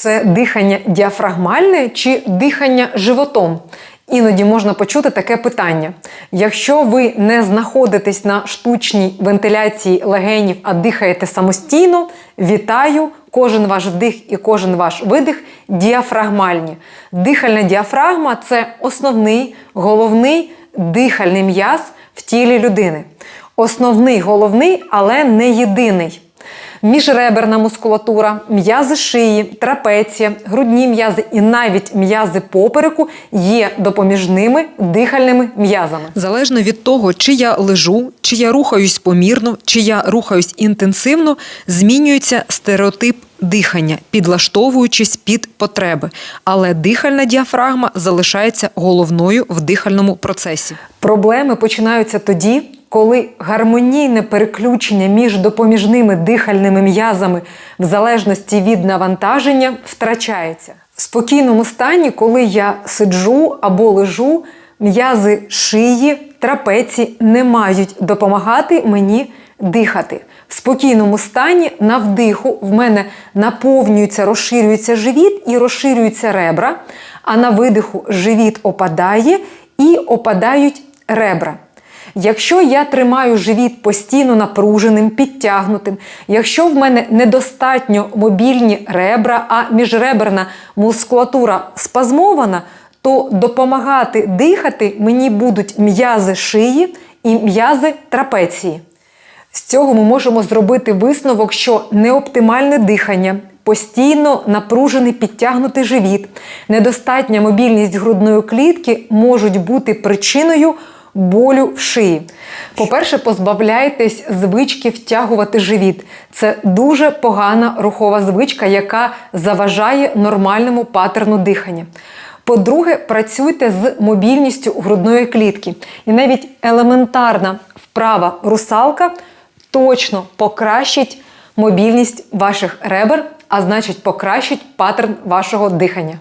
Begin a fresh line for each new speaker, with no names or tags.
Це дихання діафрагмальне чи дихання животом? Іноді можна почути таке питання. Якщо ви не знаходитесь на штучній вентиляції легенів, а дихаєте самостійно, вітаю! Кожен ваш вдих і кожен ваш видих діафрагмальні. Дихальна діафрагма це основний головний дихальний м'яз в тілі людини. Основний головний, але не єдиний. Міжреберна мускулатура, м'язи шиї, трапеція, грудні м'язи і навіть м'язи попереку є допоміжними дихальними м'язами. Залежно від того, чи я лежу, чи я рухаюсь помірно, чи я рухаюсь інтенсивно, змінюється стереотип дихання, підлаштовуючись під потреби. Але дихальна діафрагма залишається головною в дихальному процесі. Проблеми починаються тоді, коли гармонійне переключення між допоміжними дихальними м'язами в залежності від навантаження втрачається. В спокійному стані, коли я сиджу або лежу, м'язи шиї, трапеції не мають допомагати мені дихати. В спокійному стані на вдиху в мене наповнюється, розширюється живіт і розширюються ребра, а на видиху живіт опадає і опадають ребра. Якщо я тримаю живіт постійно напруженим, підтягнутим, якщо в мене недостатньо мобільні ребра, а міжреберна мускулатура спазмована, то допомагати дихати мені будуть м'язи шиї і м'язи трапеції. З цього ми можемо зробити висновок, що неоптимальне дихання, постійно напружений підтягнутий живіт, недостатня мобільність грудної клітки можуть бути причиною болю в шиї. По-перше, позбавляйтесь звички втягувати живіт. Це дуже погана рухова звичка, яка заважає нормальному паттерну дихання. По-друге, працюйте з мобільністю грудної клітки. І навіть елементарна вправа русалка точно покращить мобільність ваших ребер, а значить покращить паттерн вашого дихання.